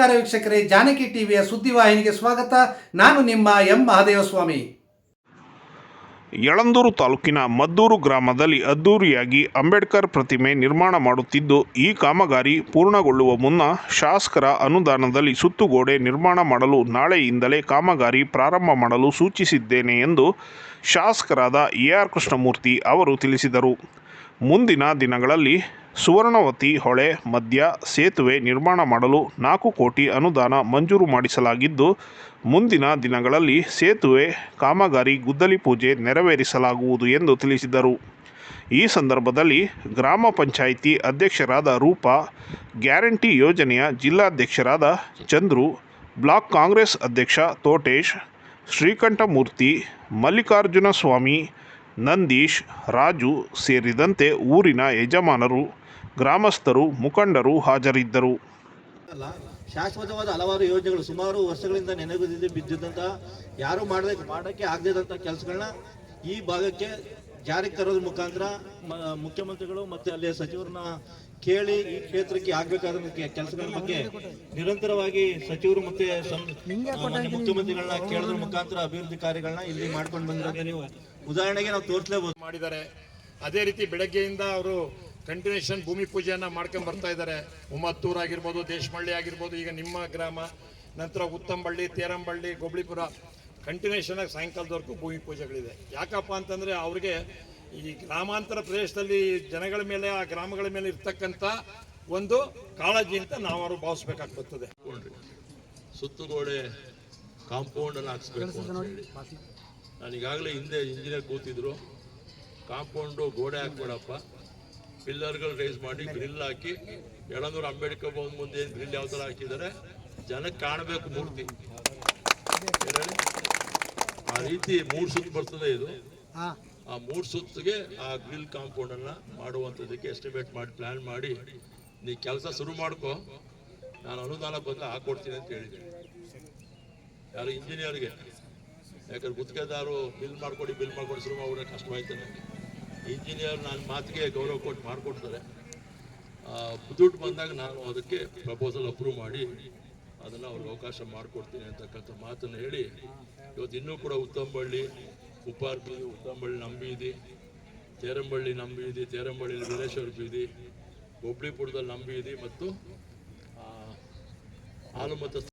ನಮಸ್ಕಾರ ವೀಕ್ಷಕರೇ, ಜಾನಕಿ ಟಿವಿಯ ಸುದ್ದಿವಾಹಿನಿಗೆ ಸ್ವಾಗತ. ನಾನು ನಿಮ್ಮ ಎಂ. ಮಹಾದೇವಸ್ವಾಮಿ. ಯಳಂದೂರು ತಾಲೂಕಿನ ಮದ್ದೂರು ಗ್ರಾಮದಲ್ಲಿ ಅದ್ದೂರಿಯಾಗಿ ಅಂಬೇಡ್ಕರ್ ಪ್ರತಿಮೆ ನಿರ್ಮಾಣ ಮಾಡುತ್ತಿದ್ದು, ಈ ಕಾಮಗಾರಿ ಪೂರ್ಣಗೊಳ್ಳುವ ಮುನ್ನ ಶಾಸಕರ ಅನುದಾನದಲ್ಲಿ ಸುತ್ತುಗೋಡೆ ನಿರ್ಮಾಣ ಮಾಡಲು ನಾಳೆಯಿಂದಲೇ ಕಾಮಗಾರಿ ಪ್ರಾರಂಭ ಮಾಡಲು ಸೂಚಿಸಿದ್ದೇನೆ ಎಂದು ಶಾಸಕರಾದ ಎ. ಆರ್. ಕೃಷ್ಣಮೂರ್ತಿ ಅವರು ತಿಳಿಸಿದರು. ಮುಂದಿನ ದಿನಗಳಲ್ಲಿ ಸುವರ್ಣವತಿ ಹೊಳೆ ಮಧ್ಯ ಸೇತುವೆ ನಿರ್ಮಾಣ ಮಾಡಲು ನಾಲ್ಕು ಕೋಟಿ ಅನುದಾನ ಮಂಜೂರು ಮಾಡಿಸಲಾಗಿದ್ದು, ಮುಂದಿನ ದಿನಗಳಲ್ಲಿ ಸೇತುವೆ, ಕಾಮಗಾರಿ, ಗುದ್ದಲಿ ಪೂಜೆ ನೆರವೇರಿಸಲಾಗುವುದು ಎಂದು ತಿಳಿಸಿದರು. ಈ ಸಂದರ್ಭದಲ್ಲಿ ಗ್ರಾಮ ಪಂಚಾಯಿತಿ ಅಧ್ಯಕ್ಷರಾದ ರೂಪಾ, ಗ್ಯಾರಂಟಿ ಯೋಜನೆಯ ಜಿಲ್ಲಾಧ್ಯಕ್ಷರಾದ ಚಂದ್ರು, ಬ್ಲಾಕ್ ಕಾಂಗ್ರೆಸ್ ಅಧ್ಯಕ್ಷ ತೋಟೇಶ್, ಶ್ರೀಕಂಠಮೂರ್ತಿ, ಮಲ್ಲಿಕಾರ್ಜುನ ಸ್ವಾಮಿ ನಂದೀಶ್, ರಾಜು ಸೇರಿದಂತೆ ಊರಿನ ಯಜಮಾನರು, ಗ್ರಾಮಸ್ಥರು, ಮುಖಂಡರು ಹಾಜರಿದ್ದರು. ಶಾಶ್ವತವಾದ ಹಲವಾರು ಯೋಜನೆಗಳು ಸುಮಾರು ವರ್ಷಗಳಿಂದ ನೆನೆಗುದಿದ್ದು ಬಿದ್ದಿದ್ದಂತಹ, ಯಾರು ಮಾಡದೆ ಮಾಡೋಕ್ಕೆ ಆಗದಿದ್ದಂಥ ಕೆಲಸಗಳನ್ನ ಈ ಭಾಗಕ್ಕೆ ಜಾರಿಗೆ ತರೋದ್ರ ಮುಖಾಂತರ ಮ- ಮುಖ್ಯಮಂತ್ರಿಗಳು ಮತ್ತೆ ಅಲ್ಲಿಯ ಸಚಿವರನ್ನ ಕೇಳಿ ಈ ಕ್ಷೇತ್ರಕ್ಕೆ ಆಗ್ಬೇಕಾದ ಕೆಲಸಗಳ ಬಗ್ಗೆ ನಿರಂತರವಾಗಿ ಸಚಿವರು ಮತ್ತೆ ಮುಖ್ಯಮಂತ್ರಿಗಳನ್ನ ಕೇಳೋದ್ರ ಮುಖಾಂತರ ಅಭಿವೃದ್ಧಿ ಕಾರ್ಯಗಳನ್ನ ಇಲ್ಲಿ ಮಾಡ್ಕೊಂಡು ಬಂದಿರೋದು ನೀವು. ಉದಾಹರಣೆಗೆ ನಾವು ತೋರಿಸಲೇಬಹುದು ಮಾಡಿದ್ದಾರೆ. ಅದೇ ರೀತಿ ಬೆಳಗ್ಗೆಯಿಂದ ಅವರು ಕಂಟಿನ್ಯೂಷನ್ ಭೂಮಿ ಪೂಜೆಯನ್ನ ಮಾಡ್ಕೊಂಡ್ ಬರ್ತಾ ಇದ್ದಾರೆ. ಉಮ್ಮತ್ತೂರ್ ಆಗಿರ್ಬೋದು ದೇಶಮಳ್ಳಿ ಆಗಿರ್ಬೋದು ಈಗ ನಿಮ್ಮ ಗ್ರಾಮ ನಂತರ ಉತ್ತಂಬಳ್ಳಿ ತೇರಂಬಳ್ಳಿ ಗೊಬ್ಳಿಪುರ. ಕಂಟಿನ್ಯೂಷನ್ ಆಗಿ ಸಾಯಂಕಾಲದವರೆಗೂ ಭೂಮಿ ಪೂಜೆಗಳಿದೆ. ಯಾಕಪ್ಪ ಅಂತಂದರೆ ಅವ್ರಿಗೆ ಈ ಗ್ರಾಮಾಂತರ ಪ್ರದೇಶದಲ್ಲಿ ಜನಗಳ ಮೇಲೆ ಆ ಗ್ರಾಮಗಳ ಮೇಲೆ ಇರ್ತಕ್ಕಂಥ ಒಂದು ಕಾಳಜಿ ಅಂತ ನಾವು ಅವರು ಭಾವಿಸ್ಬೇಕಾಗ್ತದೆ. ಹಾಕೊಂಡ್ರಿ ಸುತ್ತುಗೋಡೆ ಕಾಂಪೌಂಡ್ ಅನ್ನು ಹಾಕ್ಸ್ಬೇಕು ನಾನು ಈಗಾಗಲೇ ಹಿಂದೆ ಇಂಜಿನಿಯರ್ ಕೂತಿದ್ರು. ಕಾಂಪೌಂಡು ಗೋಡೆ ಹಾಕ್ಬೇಡಪ್ಪ. ಪಿಲ್ಲರ್ಗಳು ರೇಸ್ ಮಾಡಿ ಗ್ರಿಲ್ ಹಾಕಿ ಎಳನೂರು ಅಂಬೇಡ್ಕರ್ ಭವನ ಮುಂದೆ ಏನು ಗ್ರಿಲ್ ಯಾವ ಥರ ಹಾಕಿದ್ದಾರೆ? ಜನಕ್ಕೆ ಕಾಣಬೇಕು ಮೂರ್ತಿ. ರೀತಿ ಮೂರು ಸುತ್ತು ಬರ್ತದೆ ಇದು. ಆ ಮೂರು ಸುತ್ತಿಗೆ ಆ ಗ್ರಿಲ್ ಕಾಂಪೌಂಡ್ ಅನ್ನ ಮಾಡುವಂಥದ್ದಕ್ಕೆ ಎಸ್ಟಿಮೇಟ್ ಮಾಡಿ ಪ್ಲಾನ್ ಮಾಡಿ ನೀ ಕೆಲಸ ಶುರು ಮಾಡ್ಕೋ. ನಾನು ಅನುದಾನ ಬಂದು ಹಾಕೊಡ್ತೀನಿ ಅಂತ ಹೇಳಿದೆ ಯಾರು ಇಂಜಿನಿಯರ್ಗೆ ಯಾಕಂದ್ರೆ ಗುತ್ತಿಗೆದಾರು ಬಿಲ್ ಮಾಡ್ಕೊಡಿ ಬಿಲ್ ಮಾಡ್ಕೊಡಿ ಶುರು ಮಾಡೋಕೆ ಕಷ್ಟವಾಯ್ತು ನನಗೆ. ಇಂಜಿನಿಯರ್ ನನ್ನ ಮಾತಿಗೆ ಗೌರವ ಕೊಟ್ಟು ಮಾಡ್ಕೊಡ್ತಾರೆ. ದುಡ್ಡು ಬಂದಾಗ ನಾನು ಅದಕ್ಕೆ ಪ್ರಪೋಸಲ್ ಅಪ್ರೂವ್ ಮಾಡಿ ಅದನ್ನು ಅವ್ರಿಗೆ ಅವಕಾಶ ಮಾಡಿಕೊಡ್ತೀನಿ ಅಂತಕ್ಕಂಥ ಮಾತನ್ನು ಹೇಳಿ ಇವತ್ತು ಇನ್ನೂ ಕೂಡ ಉತ್ತಂಬಳ್ಳಿ ಉಪ್ಪಾರ್ ಬೀದಿ ಉತ್ತಂಬಳ್ಳಿ ನಂಬೀದಿ ತೇರಂಬಳ್ಳಿ ನಂಬೀದಿ ತೇರಂಬಳ್ಳಿ ವೀರೇಶ್ವರ ಬೀದಿ ಹುಬ್ಳಿಪುರದಲ್ಲಿ ನಂಬೀದಿ ಮತ್ತು ಆ, ಹಾಲುಮತ